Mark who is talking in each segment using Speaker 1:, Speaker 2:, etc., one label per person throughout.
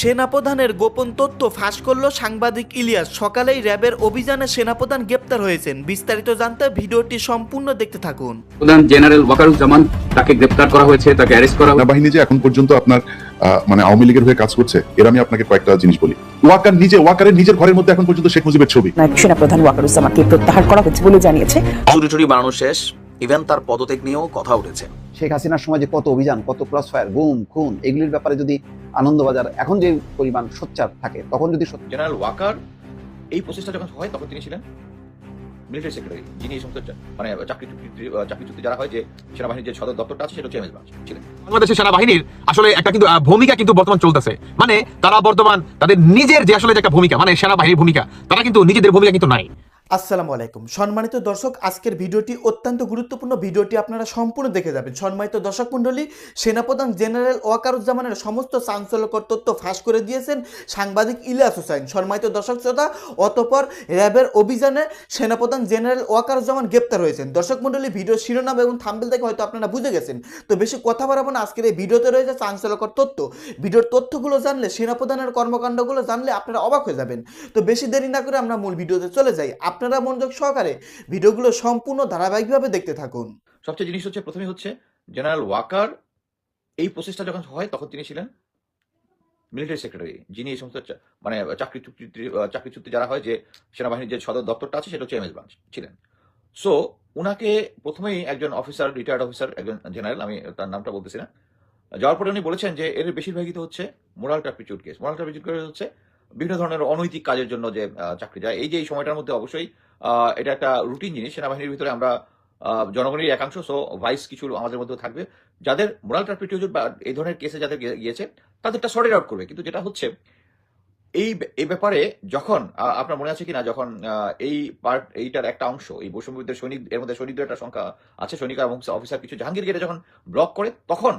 Speaker 1: সেনাপ্রধানের গোপন তথ্য ফাঁস করল সাংবাদিক ইলিয়াস। সকালেই র্যাবের অভিযানে সেনাপ্রধান গ্রেপ্তার হয়েছেন। বিস্তারিত জানতে ভিডিওটি সম্পূর্ণ দেখতে থাকুন।
Speaker 2: প্রধান জেনারেল ওয়াকারুজ্জামান তাকে গ্রেপ্তার করা হয়েছে তাকে অ্যারেস্ট করা হয়েছে।
Speaker 3: সেনাবাহিনী যে এখন পর্যন্ত আপনার আহ, মানে আওয়ামী লীগের হয়ে কাজ করছে এর আমি আপনাকে কয়েকটা জিনিস বলি। ওয়াকার নিজে ওয়াকারের নিজের ঘরের মধ্যে এখন পর্যন্ত শেখ মুজিবের ছবি।
Speaker 4: সেনাপ্রধান ওয়াকারুজ্জামানকে প্রত্যাহার করা হয়েছে বলে জানিয়েছে।
Speaker 5: চুরি টুরি বানানো শেষ ইভেন তার পদত্যাগ নিয়েও কথা উঠেছে।
Speaker 6: শেখ হাসিনার সময় যে কত অভিযান কত ক্রস ফায়ার গুম খুন এগুলির ব্যাপারে যদি আনন্দবাজার এখন যে পরিমাণ সোচ্চার থাকে তখন যদি
Speaker 7: জেনারেল ওয়াকার এই প্রসেসটা যখন হয় তখন তিনি ছিলেন মিলিটারি সেক্রেটারি যিনি এই সমস্ত মানে চাকরি চুক্তি চাকরি চুক্তি যারা হয় যে সেনাবাহিনীর যে সদর দপ্তরটা আছে সেটা হচ্ছে এমএস ছিলেন।
Speaker 8: বাংলাদেশের সেনাবাহিনীর আসলে একটা কিন্তু আহ, ভূমিকা কিন্তু বর্তমান চলতেছে। মানে তারা বর্তমান তাদের নিজের যে আসলে যে একটা ভূমিকা মানে সেনাবাহিনীর ভূমিকা তারা কিন্তু নিজেদের ভূমিকা কিন্তু নাই।
Speaker 1: আসসালামু আলাইকুম। সম্মানিত দর্শক, আজকের ভিডিওটি অত্যন্ত গুরুত্বপূর্ণ। ভিডিওটি আপনারা সম্পূর্ণ দেখে যাবেন। সম্মানিত দর্শক মণ্ডলী, সেনাপ্রধান জেনারেল ওয়াকারুজ্জামানের সমস্ত চাঞ্চল্যকর তথ্য ফাঁস করে দিয়েছেন সাংবাদিক ইলিয়াস হোসাইন। সম্মানিত দর্শক শ্রোতা, অতপর র্যাবের অভিযানে সেনাপ্রধান জেনারেল ওয়াকারুজ্জামান গ্রেপ্তার হয়েছেন। দর্শক মণ্ডলী ভিডিও শিরোনাম এবং থাম্বেল দেখে হয়তো আপনারা বুঝে গেছেন। তো বেশি কথা বাড়াবো না, আজকের এই ভিডিওতে রয়েছে চাঞ্চল্যকর তথ্য। ভিডিওর তথ্যগুলো জানলে, সেনাপ্রধানের কর্মকাণ্ডগুলো জানলে আপনারা অবাক হয়ে যাবেন। তো বেশি দেরি না করে আমরা মূল ভিডিওতে চলে যাই। আপনারা মনোযোগ সহকারে ভিডিওগুলো সম্পূর্ণ ধারাবাহিকভাবে দেখতে থাকুন।
Speaker 7: সবচেয়ে জিনিস হচ্ছে প্রথমে হচ্ছে, জেনারেল ওয়াকার এই প্রসেসটা যখন হয়, তখন তিনি ছিলেন মিলিটারি সেক্রেটারি যিনি এই সমস্ত মানে চাকরি চুক্তি চাকরি চুক্তি যারা হয়, যে সেনাবাহিনীর যে সদর দপ্তরটা আছে, সেটা হচ্ছে এমএস ব্রাঞ্চ ছিলেন। সো উনাকে প্রথমেই একজন অফিসার রিটায়ার্ড অফিসার একজন জেনারেল আমি তার নামটা বলতেছি না, যাওয়ার পরে উনি বলেছেন যে, এর বেশিরভাগই তো হচ্ছে moral turpitude case moral turpitude case হচ্ছে বিভিন্ন ধরনের অনৈতিক কাজের জন্য যে চাকরি যায়, এই যে, এই সময়টার মধ্যে অবশ্যই এটা একটা রুটিন জিনিস সেনাবাহিনীর ভিতরে আমরা জনগণের একাংশ সো ভাইস কিছু আমাদের মধ্যে থাকবে। যাদের মোরাল টার্পিটিউড বা এই ধরনের কেসে যাদের গিয়েছে, তাদেরটা সর্টেড আউট করবে। কিন্তু যেটা হচ্ছে, এই এই ব্যাপারে যখন আপনার মনে আছে কিনা, যখন এই পার্ট এইটার একটা অংশ, এই বৈষম্যবিদ্যের সৈনিক, এর মধ্যে সৈনিকদের একটা সংখ্যা আছে, সৈনিক এবং অফিসার কিছু জাহাঙ্গীর গেটে যখন ব্লক করে, তখন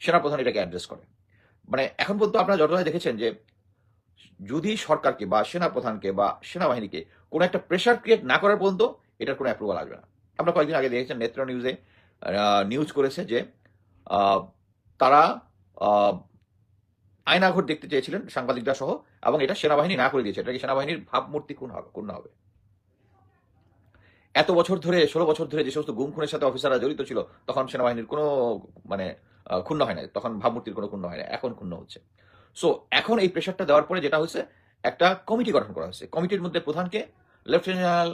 Speaker 7: সেনাপ্রধান এটাকে অ্যাড্রেস করে। মানে এখন পর্যন্ত আপনারা যতটা দেখেছেন যে যদি সরকারকে বা সেনাপ্রধানকে বা সেনাবাহিনীকে কোনো একটা প্রেশার ক্রিয়েট না করার পর্যন্ত এটার কোনো অ্যাপ্রুভাল আসবে না। আমরা কয়েকদিন আগে দেখেছেন নেত্র নিউজে নিউজ করেছে যে তারা আয়নাঘর দেখতে চেয়েছিলেন সাংবাদিকরা সহ এবং এটা সেনাবাহিনী না করে দিয়েছে। এটা কি সেনাবাহিনীর ভাবমূর্তি কোন হবে কোন হবে? এত বছর ধরে, ষোলো বছর ধরে যে সমস্ত গুম খুনের সাথে অফিসাররা জড়িত ছিল, তখন সেনাবাহিনীর কোনো মানে ক্ষুণ্ণ হয় না তখন ভাবমূর্তির কোনো ক্ষুণ্ণ হয় না এখন ক্ষুণ্ণ হচ্ছে। সো এখন এই প্রেশারটা দেওয়ার পরে যেটা হচ্ছে একটা কমিটি গঠন করা হয়েছে। কমিটির মধ্যে প্রধানকে লেফটেন্যান্ট জেনারেল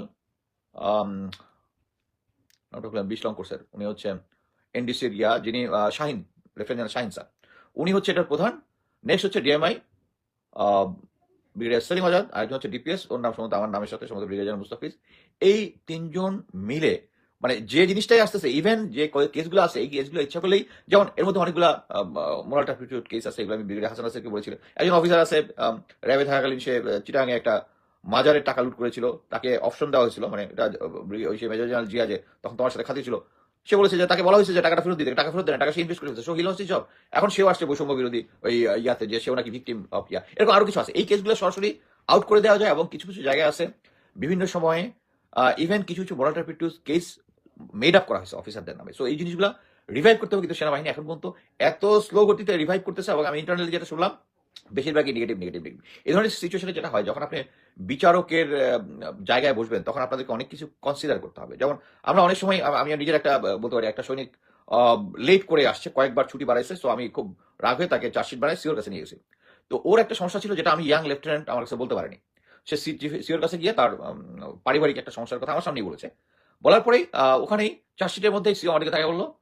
Speaker 7: বিশ স্যার উনি হচ্ছেন এনডিসির ইয়া, যিনি Shahin lieutenant general Shahin sir উনি হচ্ছে এটার প্রধান। নেক্সট হচ্ছে ডিএমআই ব্রিগেডিয়ার সেলিম আজাদ আরেকজন হচ্ছে ডিপিএস ওর নাম সম্ভবত আমার নামের সাথে, সম্ভবত ব্রিগেডিয়ার মুস্তাফিজ এই তিনজন মিলে মানে যে জিনিসটাই আসতেছে ইভেন যে কেসগুলো আছে, এই কেসগুলো ইচ্ছা করলেই, যেমন এর মধ্যে অনেকগুলা মোরাল টার্পিটিউড কেস আছে, এগুলো আমি ব্রিগেডিয়ার হাসান আসেরকে বলেছিলাম। একজন অফিসার আছে র্যাবে থাকাকালীন সে চিটাঙে একটা মাজারের টাকা লুট করেছিল, তাকে অপশন দেওয়া হয়েছিল মানে এটা ওই সে মেজর জেনারেল জিয়া যে, তখন তোমার সাথে খাতি ছিল, সে বলেছে যে, তাকে বলা হয়েছে যে, টাকাটা ফেরত দিতে, টাকা ফেরত দেয় টাকা সে ইনভেস্ট করেছে সো হিল হচ্ছে সব এখন সেও আসছে বৈষম্য বিরোধী ওই ইয়াতে যে, সেও নাকি ভিকটিম অফ ইয়া। এরকম আরও কিছু আছে। এই কেসগুলো সরাসরি আউট করে দেওয়া যায় এবং কিছু কিছু জায়গায় আছে। বিভিন্ন সময়ে ইভেন কিছু কিছু মোরাল কেস মেড আপ করা হয়েছে অফিসারদের নামে। সো এই জিনিসগুলো রিভাইভ করতে হবে কিন্তু সেনাবাহিনী এখন পর্যন্ত এত স্লো গতিতে রিভাইভ করতেছে এবং আমি ইন্টারনালি যেটা শুনলাম, বেশিরভাগই নেগেটিভ নেগেটিভ নেগেটিভ এই ধরনের সিচুয়েশনে যেটা হয়, যখন আপনি বিচারকের জায়গায় বসবেন, তখন আপনাদেরকে অনেক কিছু কনসিডার করতে হবে। যেমন আমরা অনেক সময় আম- নিজের একটা বলতে পারি, একটা সৈনিক লেট করে আসছে, কয়েকবার ছুটি বাড়াইছে সো আমি খুব রাগ হয়ে তাকে চার্জশিট বানাই, সিওর কাছে নিয়ে গেছি। তো ওর একটা সমস্যা ছিল যেটা আমি ইয়াং লেফটেন্যান্ট আমার কাছে বলতে পারিনি। সে সিওর কাছে গিয়ে তার পারিবারিক একটা সমস্যার কথা আমার সামনেই বলেছে। বলার পরেই ওখানেই চার্জশিটের মধ্যে সিও আমাদেরকে তাকে বলল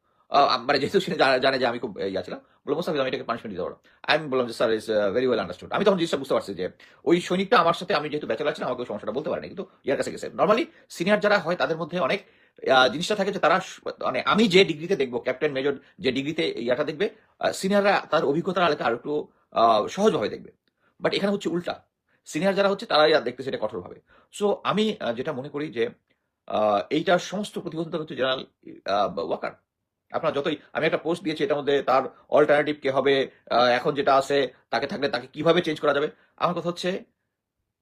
Speaker 7: মানে যেহেতু সে জানে- যে আমি খুব ইয়া ছিলাম, বলল, মুস্তাফিজ, আমি এটাকে পানিশমেন্ট দিতে পারো আমি বললাম যে, sir is very well understood আমি তখন জিনিসটা বুঝতে পারছি যে, ওই সৈনিকটা আমার সাথে, আমি যেহেতু ব্যাচেলার ছিলাম, আমাকে সমস্যাটা বলতে পারেনি, কিন্তু ইয়ার কাছে গেছে নর্মালি সিনিয়র যারা হয়, তাদের মধ্যে অনেক জিনিসটা থাকে যে, তারা মানে আমি যে ডিগ্রিতে দেখব ক্যাপ্টেন মেজর যে ডিগ্রিতে ইয়াটা দেখবে সিনিয়ররা তার অভিজ্ঞতার আলোকে আর একটু সহজভাবে দেখবে। বাট এখানে হচ্ছে উল্টা। সিনিয়র যারা হচ্ছে, তারাই আর দেখতে সেটা কঠোরভাবে। সো আমি যেটা মনে করি যে আহ, এইটার সমস্ত প্রতিবন্ধকতা হচ্ছে জেনারেল ওয়াকার আপনার যতই আমি একটা পোস্ট দিয়েছি এটার মধ্যে তার অল্টারনেটিভ কে হবে এখন যেটা আছে তাকে থাকলে তাকে কীভাবে চেঞ্জ করা যাবে? আমার কথা হচ্ছে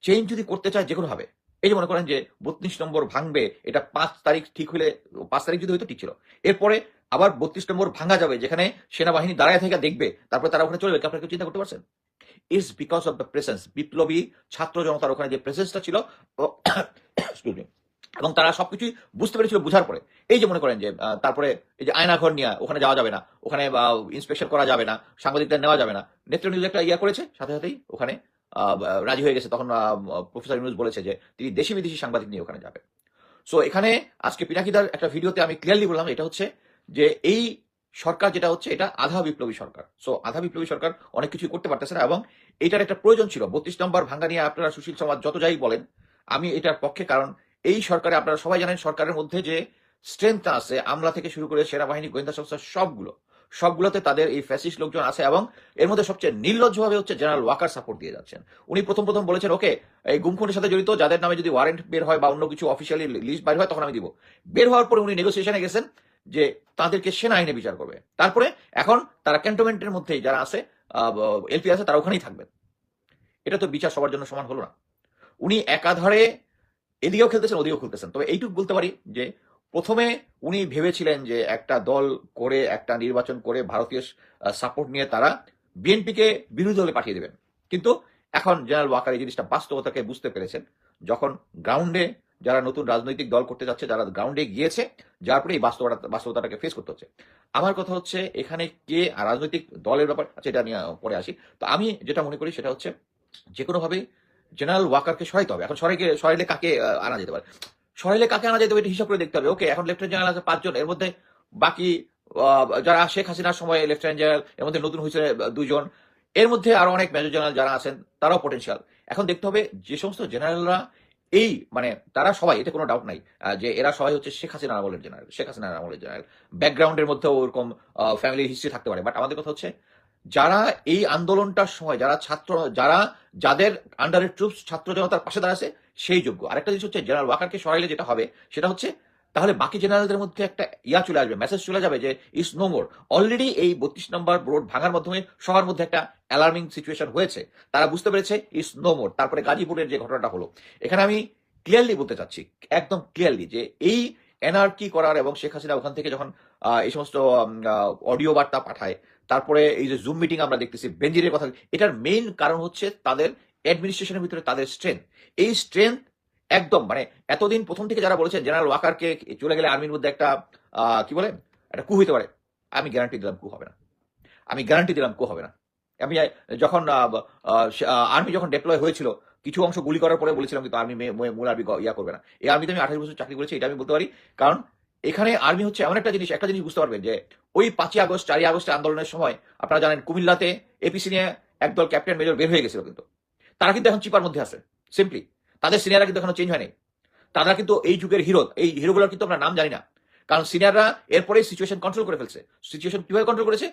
Speaker 7: চেঞ্জ যদি করতে চায় যে ভাবে এই যে মনে করেন যে বত্রিশ নম্বর ভাঙবে এটা পাঁচ তারিখ ঠিক হলে পাঁচ তারিখ যদি হয়তো ঠিক ছিল। এরপরে আবার বত্রিশ নম্বর ভাঙা যাবে যেখানে সেনাবাহিনী দাঁড়ায় থেকে দেখবে তারপরে তারা ওখানে চলবে আপনি কেউ চিন্তা করতে পারছেন? Is because of the presence বিপ্লবী ছাত্র জনতার ওখানে যে প্রেসেন্সটা ছিল এবং তারা সবকিছুই বুঝতে পেরেছিল বুঝার পরে। এই যে মনে করেন যে তারপরে এই যে আয়নাঘর নিয়ে ওখানে যাওয়া যাবে না, ওখানে ইন্সপেকশন করা যাবে না, সাংবাদিকদের নেওয়া যাবে না। নেত্র নিউজ একটা ইয়া করেছে, সাথে সাথেই ওখানে রাজি হয়ে গেছে। তখন প্রফেসর নিউজ বলেছে যে, তিনি দেশি বিদেশি সাংবাদিক নিয়ে ওখানে যাবে সো এখানে আজকে পিনাকিদার একটা ভিডিওতে আমি ক্লিয়ারলি বললাম, এটা হচ্ছে যে, এই সরকার যেটা হচ্ছে, এটা আধা বিপ্লবী সরকার। সো আধা বিপ্লবী সরকার অনেক কিছু করতে পারতেছে না এবং এটার একটা প্রয়োজন ছিল। বত্রিশ নম্বর ভাঙ্গা নিয়ে আপনারা সুশীল সমাজ যত যাই বলেন, আমি এটার পক্ষে কারণ এই সরকারে আপনারা সবাই জানেন সরকারের মধ্যে যে স্ট্রেংথ আছে, আমলা থেকে শুরু করে সেনাবাহিনী, গোয়েন্দা সংস্থা, সবগুলো। সবগুলোতে তাদের এই ফ্যাসিস্ট লোকজন আছে এবং এর মধ্যে সবচেয়ে নির্লজ্জভাবে হচ্ছে জেনারেল ওয়াকার সাপোর্ট দিয়ে যাচ্ছেন। উনি প্রথম প্রথম বলেছেন, ওকে, এই গুমখুনের সাথে জড়িত, যাদের নামে যদি ওয়ারেন্ট বের হয় বা অন্য কিছু অফিসিয়ালি লিস্ট বের হয়, তখন আমি দিব। বের হওয়ার পরে উনি নেগোসিয়েশনে গেছেন যে তাদেরকে সেনা আইনে বিচার করবে। তারপরে এখন তারা ক্যান্টনমেন্টের মধ্যেই যারা আছে এলপি আছে, তারা ওখানেই থাকবেন। এটা তো বিচার সবার জন্য সমান হলো না। উনি একাধারে এদিকেও খেলতেছেন, ওদিকেও খেলতেছেন। তবে এইটুকু বলতে পারি যে, প্রথমে উনি ভেবেছিলেন যে একটা দল করে, একটা নির্বাচন করে ভারতীয় সাপোর্ট নিয়ে তারা বিএনপিকে বিরোধী দলে পাঠিয়ে দেবেন। কিন্তু এখন জেনারেল ওয়াকার এই জিনিসটা বাস্তবতাকে বুঝতে পেরেছেন। যখন গ্রাউন্ডে যারা নতুন রাজনৈতিক দল করতে যাচ্ছে, যারা গ্রাউন্ডে গিয়েছে, যার পরে এই বাস্তবতা, বাস্তবতাটাকে ফেস করতে হচ্ছে। আমার কথা হচ্ছে, এখানে কে রাজনৈতিক দলের ব্যাপার আচ্ছা এটা নিয়ে পরে আসি। তো আমি যেটা মনে করি সেটা হচ্ছে যে কোনোভাবে জেনারেল ওয়াকারকে সরাইতে হবে। এখন সরাইকে, সরাইলে কাকে আনা যেতে পারে? সরাইলে কাকে আনা যেতে এটা হিসাব করে দেখতে হবে। ওকে এখন লেফটেন্যান্ট জেনারেল আছে পাঁচজন। এর মধ্যে বাকি যারা শেখ হাসিনার সময় লেফটেন্যান্ট জেনারেল, এর মধ্যে নতুন হয়েছে দুজন এর মধ্যে আরও অনেক মেজর জেনারেল যারা আছেন, তারাও পটেনশিয়াল এখন দেখতে হবে যে সমস্ত জেনারেলরা এই মানে তারা সবাই, এতে কোনো ডাউট নাই যে এরা সবাই হচ্ছে শেখ হাসিনা আমলের জেনারেল, শেখ হাসিনার আমলের জেনারেল। ব্যাকগ্রাউন্ডের মধ্যে ওরকম ফ্যামিলি হিস্ট্রি থাকতে পারে। বাট আমাদের কথা হচ্ছে যারা এই আন্দোলনটার সময় যারা ছাত্র, যারা যাদের আন্ডারের ট্রুপস ছাত্র জনতার পাশে দাঁড়াছে সেই যোগ্য। আরেকটা জিনিস হচ্ছে জেনারেল ওয়াকারকে সরাইলে যেটা হবে, সেটা হচ্ছে, তাহলে বাকি জেনারেলদের মধ্যে একটা ইয়া চলে আসবে মেসেজ চলে যাবে যে ইস নো মোর অলরেডি এই বত্রিশ নম্বর রোড ভাঙার মাধ্যমে সবার মধ্যে একটা অ্যালার্মিং সিচুয়েশন হয়েছে। তারা বুঝতে পেরেছে ইস নো মোর তারপরে গাজীপুরের যে ঘটনাটা হলো, এখানে আমি ক্লিয়ারলি বলতে চাচ্ছি, একদম ক্লিয়ারলি যে, এই এনআরকি করার এবং শেখ হাসিনা ওখান থেকে যখন এই সমস্ত অডিও বার্তা পাঠায় তারপরে এই যে জুম মিটিং আমরা দেখতেছি বেঞ্জিরের কথা, এটার মেইন কারণ হচ্ছে তাদের অ্যাডমিনিস্ট্রেশনের ভিতরে তাদের স্ট্রেংথ এই স্ট্রেংথ একদম মানে এতদিন প্রথম থেকে যারা বলেছেন জেনারেল ওয়াকারকে চলে গেলে আর্মির মধ্যে একটা কি বলে? একটা কু হইতে পারে। আমি গ্যারান্টি দিলাম কু হবে না। আমি গ্যারান্টি দিলাম কু হবে না। আমি, যখন আর্মি যখন ডেপ্লয় হয়েছিল, কিছু অংশ গুলি করার পরে বলেছিলাম কিন্তু আর্মি মূল আর্মি ইয়া করবে না। এই আর্মিতে আমি আঠাশ বছর চাকরি করেছি, এটা আমি বলতে পারি। কারণ এখানে আর্মি হচ্ছে এমন একটা জিনিস একটা জিনিস বুঝতে পারবেন যে ওই পাঁচই আগস্ট, চারই আগস্টের আন্দোলনের সময় আপনারা জানেন কুমিল্লাতে এপিসি নিয়ে একদল ক্যাপ্টেন মেজর বের হয়ে গেছিল কিন্তু। তারা কিন্তু এখন চিপার মধ্যে আছে সিম্পলি তাদের সিনিয়ররা কিন্তু এখনও চেঞ্জ হয়নি। তারা কিন্তু এই যুগের হিরো এই হিরোগুলোর কিন্তু আমরা নাম জানি না। কারণ সিনিয়ররা এরপরে সিচুয়েশন কন্ট্রোল করে ফেলছে। সিচুয়েশন কীভাবে কন্ট্রোল করেছে?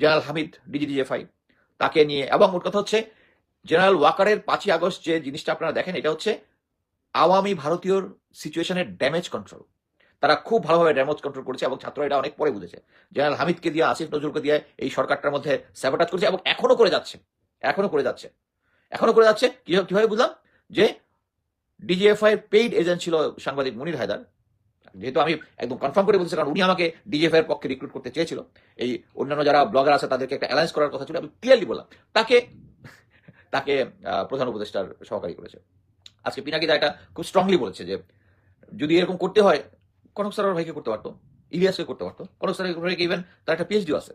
Speaker 7: জেনারেল হামিদ ডিজিডিএফআই তাকে নিয়ে, এবং ওর কথা হচ্ছে জেনারেল ওয়াকারের পাঁচই আগস্ট যে জিনিসটা আপনারা দেখেন, এটা হচ্ছে আওয়ামী ভারতীয় সিচুয়েশনের ড্যামেজ কন্ট্রোল তারা খুব ভালোভাবে ড্যামেজ কন্ট্রোল করেছে এবং ছাত্ররা এটা অনেক পরে বুঝেছে। জেনারেল হামিদকে দিয়ে, আসিফ নজরুলকে দিয়ে এই সরকারটার মধ্যে স্যাবোটাজ করেছে এবং এখনও করে যাচ্ছে। এখনও করে যাচ্ছে। এখনও করে যাচ্ছে। কীভাবে বুঝলাম? যে ডিজিএফআই এর পেইড এজেন্ট ছিল সাংবাদিক মনির হায়দার। যেহেতু আমি একদম কনফার্ম করে বলছি, কারণ উনি আমাকে ডিজিএফআই এর পক্ষে রিক্রুট করতে চেয়েছিল। এই অন্যান্য যারা ব্লগার আছে, তাদেরকে একটা অ্যালায়েন্স করার কথা ছিল। আমি ক্লিয়ারলি বললাম, তাকে তাকে প্রধান উপদেষ্টার সহকারী করেছে। আজকে পিনাকিদা এটা খুব স্ট্রংলি বলেছে যে, যদি এরকম করতে হয় কনক সারার ভাইকে করতে পারতো, ইলিয়াসকে করতে পারতো। কনক সারার ভাইকে ইভেন তার একটা পিএইচডিও আছে।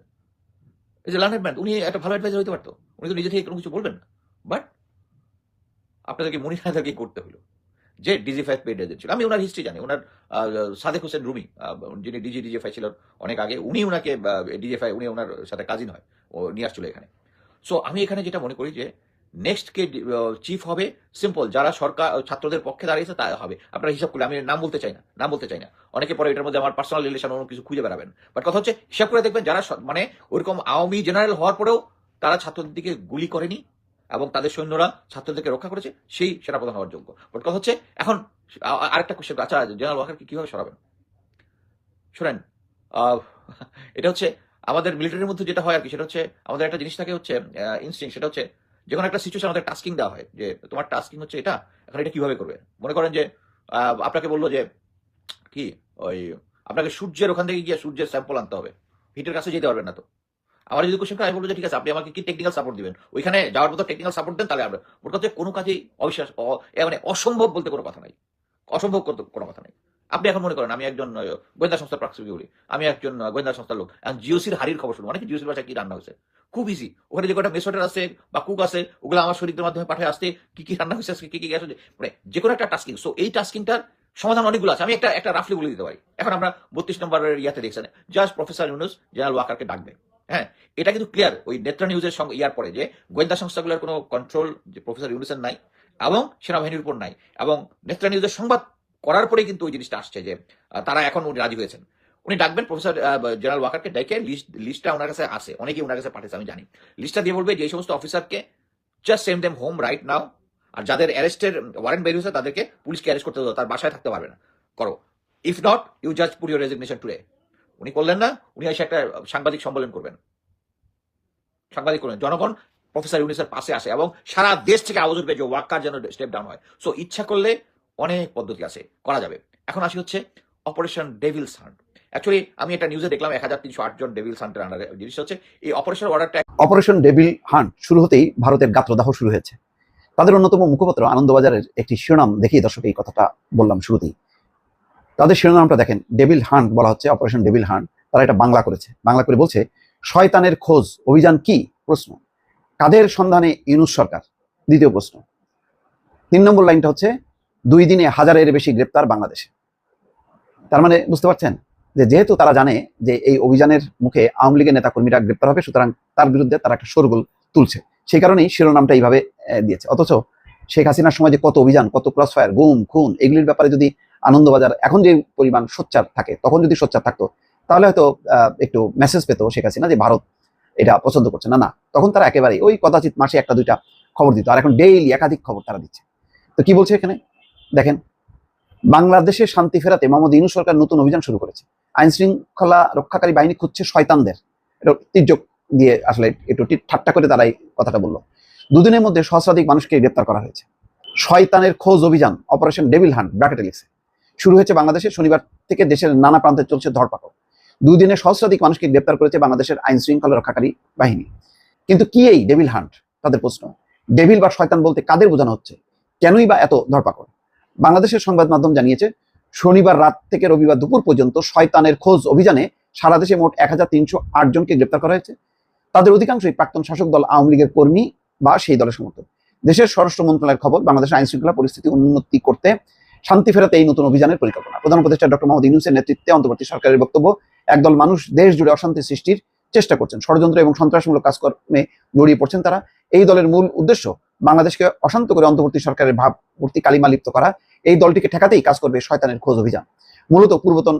Speaker 7: এই যে লার্নার ম্যান উনি একটা ভালো অ্যাডভাইজার হতে পারতো। উনি তো নিজে থেকে কোনো কিছু বলবেন না। বাট আপনাদেরকে মনির হায়দারকে করতে হলো যে ডিজি ফাইভ পেড এজেন্ট ছিল। আমি ওনার হিস্ট্রি জানি। ওনার সাদেক হোসেন রুমি যিনি ডিজি ফাই ছিলেন অনেক আগে, উনি ওনাকে ডিজিএফআই উনি ওনার সাথে কাজিন হয়। ও নিয়ে আসছিল এখানে। সো আমি এখানে যেটা মনে করি যে নেক্সট কে চিফ হবে সিম্পল যারা সরকার, ছাত্রদের পক্ষে দাঁড়িয়েছে তা হবে। আপনারা হিসাব করলে, আমি নাম বলতে চাই না, নাম বলতে চাই না। অনেকে পরে এটার মধ্যে আমার পার্সোনাল রিলেশন অন্য কিছু খুঁজে বেড়াবেন। বাট কথা হচ্ছে, হিসাব করে দেখবেন, যারা মানে ওইরকম আওয়ামী জেনারেল হওয়ার পরেও, তারা ছাত্রদের দিকে গুলি করেনি, এবং তাদের সৈন্যরা ছাত্রদেরকে রক্ষা করেছে, সেই সেনাপ্রধান হওয়ার যোগ্য। বাট কথা হচ্ছে, এখন আরেকটা কোশ্চেন আচ্ছা জেনারেল ওয়াকারকে কীভাবে সরাবেন? শোনেন এটা হচ্ছে, আমাদের মিলিটারির মধ্যে যেটা হয় আর কি, সেটা হচ্ছে, আমাদের একটা জিনিস থাকে হচ্ছে ইনস্টিং সেটা হচ্ছে যে কোনো একটা সিচুয়েশন আমাদের টাস্কিং দেওয়া হয়, যে তোমার টাস্কিং হচ্ছে এটা, এখন এটা কীভাবে করবে? মনে করেন যে আপনাকে বলল যে, কি ওই, আপনাকে সূর্যের ওখান থেকে গিয়ে সূর্যের স্যাম্পল আনতে হবে। হিটের কাছে যেতে পারবেন না তো। আমার যদি কোশ্চেন আমি বলব যে, ঠিক আছে, আপনি আমাকে কি টেকনিক্যাল সাপোর্ট দিবেন? ওইখানে যাওয়ার মতো টেকনিক্যাল সাপোর্ট দেন, তাহলে আমরা ওর কাছে কোনো কাজেই অবিশ্বাস মানে অসম্ভব বলতে কোনো কথা নাই। অসম্ভব কোনো কথা নাই। আপনি এখন মনে করেন, আমি একজন গোয়েন্দা সংস্থার প্রাক্সিকি করি, আমি একজন গোয়েন্দা সংস্থার লোক জিওসির হারির খবর শুনব। অনেক জিওসির বাসায় কি রান্না হয়েছে? খুব ইজি ওখানে যে কটা মেসোটার আছে, বা কুক আছে, ওগুলো আমার শরীরের মাধ্যমে পাঠায় আসতে, কি কি রান্না হয়েছে কি কি গ্যাস মানে যে কোনো একটা টাস্কিং সো এই টাস্কিংটার সমাধান অনেকগুলো আছে। আমি একটা একটা রাফলি বলে দিতে পারি। এখন আমরা বত্রিশ নম্বরের ইয়াতে দেখছেন জাস্ট প্রফেসর ইউনুস জেনারেল ওয়াকারকে ডাকবে হ্যাঁ এটা কিন্তু ক্লিয়ার ওই নেত্রা নিউজের সঙ্গে ইয়ার পরে যে গোয়েন্দা সংস্থাগুলোর কোনো কন্ট্রোল যে প্রফেসর ইউনুসের নাই, এবং সেনাবাহিনীর উপর নাই, এবং নেত্রা নিউজের সংবাদ করার পরে কিন্তু ওই জিনিসটা আসছে যে তারা এখন উনি রাজি হয়েছেন। উনি ডাকবেন প্রফেসর জেনারেল ওয়াকারকে ডেকে লিস্ট, লিস্টটা ওনার কাছে আসে অনেকেই ওনার কাছে পাঠিয়েছে, আমি জানি। লিস্টটা দিয়ে বলবে যে সমস্ত অফিসারকে just send them home right now আর যাদের অ্যারেস্টের ওয়ারেন্ট বের হয়েছে, তাদেরকে পুলিশকে অ্যারেস্ট করতে দাও, তার বাসায় থাকতে পারবে না। করো। If not you just put your resignation today উনি করলেন না, উনি এসে একটা সাংবাদিক সম্মেলন করবেন। সাংবাদিক করবেন জনগণ প্রফেসর ইউনিসের পাশে আসে এবং সারা দেশ থেকে আওয়াজ উঠবে যে ওয়াক্কার যেন স্টেপ ডাউন হয়। সো ইচ্ছা করলে অনেক পদ্ধতি আছে, করা যাবে। এখন আসি হচ্ছে অপারেশন ডেভিল সান্ট অ্যাকচুয়ালি আমি একটা নিউজে দেখলাম এক হাজার তিনশো আট জন ডেভিল সান্টের আন্ডারে জিনিস হচ্ছে, এই অপারেশন অর্ডারটা
Speaker 6: অপারেশন ডেভিল হান্ট শুরু হতেই ভারতের গাত্রদাহ শুরু হয়েছে। তাদের অন্যতম মুখপাত্র আনন্দবাজারের একটি শিরোনাম দেখিয়ে দর্শক এই কথাটা বললাম শুরুতেই। তাদের শিরোনামটা দেখেন ডেভিল হান্ট বলা হচ্ছে অপারেশন ডেভিল হান্ট তারা এটা বাংলা করেছে। বাংলা করে বলছে, শয়তানের খোঁজ, অভিযান কি? প্রশ্ন। কাদের সন্ধানে ইউনুস সরকার? দ্বিতীয় প্রশ্ন। তিন নম্বর লাইনটা হচ্ছে দুই দিনে হাজারের বেশি গ্রেপ্তার বাংলাদেশে। তার মানে বুঝতে পারছেন? যে যেহেতু তারা জানে যে এই অভিযানের মুখে আওয়ামী লীগের নেতাকর্মীরা গ্রেপ্তার হবে, সুতরাং তার বিরুদ্ধে তারা একটা শোরগোল তুলছে। সেই কারণেই শিরোনামটা এইভাবে দিয়েছে। অথচ শেখ হাসিনার সময় যে কত অভিযান, কত ক্রস ফায়ার গুম, খুন, এগুলির ব্যাপারে যদি আনন্দবাজার এখন যে পরিমাণ সোচ্চার থাকে, তখন যদি সোচ্চার থাকতো, তাহলে হয়তো একটু মেসেজ পেতো শেখ হাসিনা যে ভারত এটা পছন্দ করছে। না না, তখন তারা একেবারেই ওই কদাচিৎ মাসে একটা দুইটা খবর দিত। আর এখন ডেইলি একাধিক খবর তারা দিচ্ছে। তো কি বলছে এখানে? দেখেন, বাংলাদেশে শান্তি ফেরাতে মোহাম্মদ ইনু সরকার নতুন অভিযান শুরু করেছে। আইন শৃঙ্খলা রক্ষাকারী বাহিনী খুঁজছে শয়তানদের। তির্যক দিয়ে আসলে একটু ঠাট্টা করে তারাই কথাটা বলল। দুদিনের মধ্যে সহস্রাধিক মানুষকে গ্রেপ্তার করা হয়েছে। শয়তানের খোঁজ অভিযান, অপারেশন ডেভিল হান্ট, ব্র্যাকেটে লিখছে। শুরু হয়েছে বাংলাদেশে, শনিবার থেকে দেশের নানা প্রান্তে চলছে ধরপাকড়। দুদিনে সহস্রাধিক মানুষকে গ্রেপ্তার করেছে বাংলাদেশের আইন শৃঙ্খলা রক্ষাকারী বাহিনী। কিন্তু কি এই ডেভিল হান্ট? তাদের প্রশ্ন। ডেভিল বা শয়তান বলতে কাদের বোঝানো হচ্ছে? কেনই বা এত ধরপাকড়? বাংলাদেশের সংবাদ মাধ্যম জানিয়েছে, শনিবার রাত থেকে রবিবার দুপুর পর্যন্ত শয়তানের খোঁজ অভিযানে সারা দেশে মোট এক হাজার তিনশো আট জনকে গ্রেপ্তার করা হয়েছে। তাদের অধিকাংশই প্রাক্তন শাসক দল, আওয়ামী লীগের কর্মী বা সেই দলের সমর্থক। দেশের স্বরাষ্ট্র মন্ত্রণালয়ের খবর বাংলাদেশের আইন শৃঙ্খলা পরিস্থিতি উন্নতি করতে শান্তি ফেরাতে এই নতুন অভিযানের পরিকল্পনা। প্রধান উপদেষ্টা ডক্টর মোহাম্মদ ইউনুসের নেতৃত্বে অন্তর্বর্তী সরকারের বক্তব্য, একদল মানুষ দেশ জুড়ে অশান্তি সৃষ্টির চেষ্টা করছেন। ষড়যন্ত্র এবং সন্ত্রাসমূলক কাজকর্মে জড়িয়ে পড়ছেন তারা। এই দলের মূল উদ্দেশ্য, বাংলাদেশকে অশান্ত করে অন্তর্বর্তী সরকারের ভাবমূর্তি কালিমা লিপ্ত করা এই দলটিকে ঠেকাতেই কাজ করবে শয়তানের খোঁজ অভিযান। মূলত পূর্বতন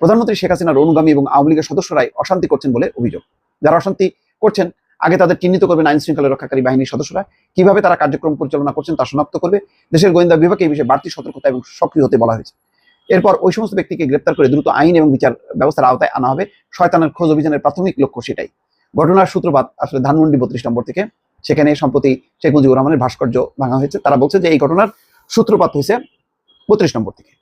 Speaker 6: প্রধানমন্ত্রী শেখ হাসিনার অনুগামী এবং আওয়ামী লীগের সদস্যরাই অশান্তি করছেন বলে অভিযোগ। যারা অশান্তি করছেন, আগে তাদের চিহ্নিত করবেন আইন শৃঙ্খলা রক্ষাকারী বাহিনীর সদস্যরা। কীভাবে তারা কার্যক্রম পরিচালনা করছেন তা শনাক্ত করবে। দেশের গোয়েন্দা বিভাগকে এই বিষয়ে বাড়তি সতর্কতা এবং সক্রিয় হতে বলা হয়েছে। এরপর ওই সমস্ত ব্যক্তিকে গ্রেপ্তার করে দ্রুত আইন এবং বিচার ব্যবস্থার আওতায় আনা হবে। শয়তানের খোঁজ অভিযানের প্রাথমিক লক্ষ্য সেটাই। ঘটনার সূত্রপাত আসলে ধানমন্ডি বত্রিশ নম্বর থেকে। সেখানে সম্প্রতি শেখ মুজিবুর রহমানের ভাস্কর্য ভাঙা হয়েছে। তারা বলছে যে এই ঘটনার সূত্রপাত হয়েছে বত্রিশ নম্বর থেকে।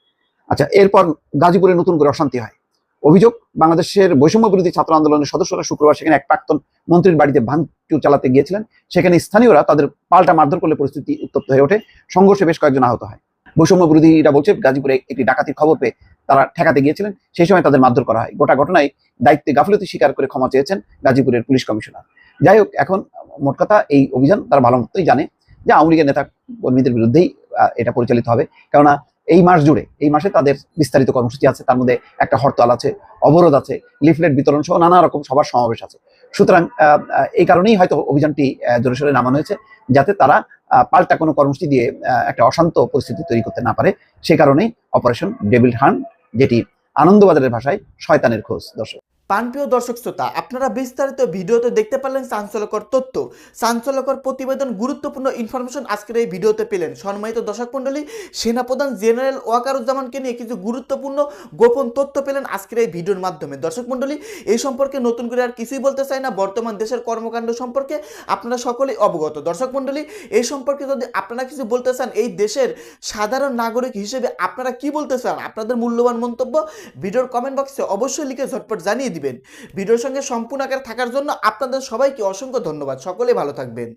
Speaker 6: আচ্ছা এরপর গাজীপুরে নতুন করে অশান্তি হয়। অভিযোগ, বাংলাদেশের বৈষম্য বিরোধী ছাত্র আন্দোলনের সদস্যরা শুক্রবার সেখানে এক প্রাক্তন মন্ত্রীর বাড়িতে ভাঙচুর চালাতে গিয়েছিলেন। সেখানে স্থানীয়রা তাদের পাল্টা মারধর করলে পরিস্থিতি উত্তপ্ত হয়ে ওঠে। সংঘর্ষে বেশ কয়েকজন আহত হয়। বৈষম্য বিরোধীরা বলছে, গাজীপুরে একটি ডাকাতির খবর পেয়ে তারা ঠেকাতে গিয়েছিলেন। সেই সময় তাদের মারধর করা হয়। গোটা ঘটনায় দায়িত্বে গাফিলতি স্বীকার করে ক্ষমা চেয়েছেন গাজীপুরের পুলিশ কমিশনার। যাই হোক, এখন মোট কথা এই অভিযান তারা ভালো মতোই জানে। যে আওয়ামী লীগের নেতা কর্মীদের বিরুদ্ধেই এটা পরিচালিত হবে। কেননা এই মাস জুড়ে এই মাসে তাদের বিস্তারিত কর্মসূচি আছে তার মধ্যে একটা হরতাল আছে অবরোধ আছে লিফলেট বিতরণ সহ নানা রকম সবার সমাবেশ আছে। সুতরাং এই কারণেই হয়তো অভিযানটি আহ, জোরে সোরে নামানো হয়েছে যাতে তারা পাল্টা কোনো কর্মসূচি দিয়ে একটা অশান্ত পরিস্থিতি তৈরি করতে না পারে। সে কারণেই অপারেশন ডেভিল হান যেটি আনন্দবাজারের ভাষায় শয়তানের খোঁজ। দর্শক
Speaker 1: পানপ্রিয় দর্শক শ্রোতা, আপনারা বিস্তারিত ভিডিওতে দেখতে পারলেন চাঞ্চলকর তথ্য। চাঞ্চল্যকর প্রতিবেদন, গুরুত্বপূর্ণ ইনফরমেশন আজকের এই ভিডিওতে পেলেন। সম্মানিত দর্শক মণ্ডলী, সেনাপ্রধান জেনারেল ওয়াকারুজ্জামানকে নিয়ে কিছু গুরুত্বপূর্ণ গোপন তথ্য পেলেন আজকের এই ভিডিওর মাধ্যমে। দর্শক মণ্ডলী, এই সম্পর্কে নতুন করে আর কিছুই বলতে চাই না, বর্তমান দেশের কর্মকাণ্ড সম্পর্কে আপনারা সকলেই অবগত। দর্শক মণ্ডলী, এই সম্পর্কে যদি আপনারা কিছু বলতে চান, এই দেশের সাধারণ নাগরিক হিসেবে আপনারা কি বলতে চান, আপনাদের মূল্যবান মন্তব্য ভিডিওর কমেন্ট বক্সে অবশ্যই লিখে ঝটপট জানিয়ে দিবেন। দিবেন। ভিডিওর সঙ্গে সম্পূর্ণ আকারে থাকার জন্য আপনাদের সবাইকে অসংখ্য ধন্যবাদ। সকলে ভালো থাকবেন।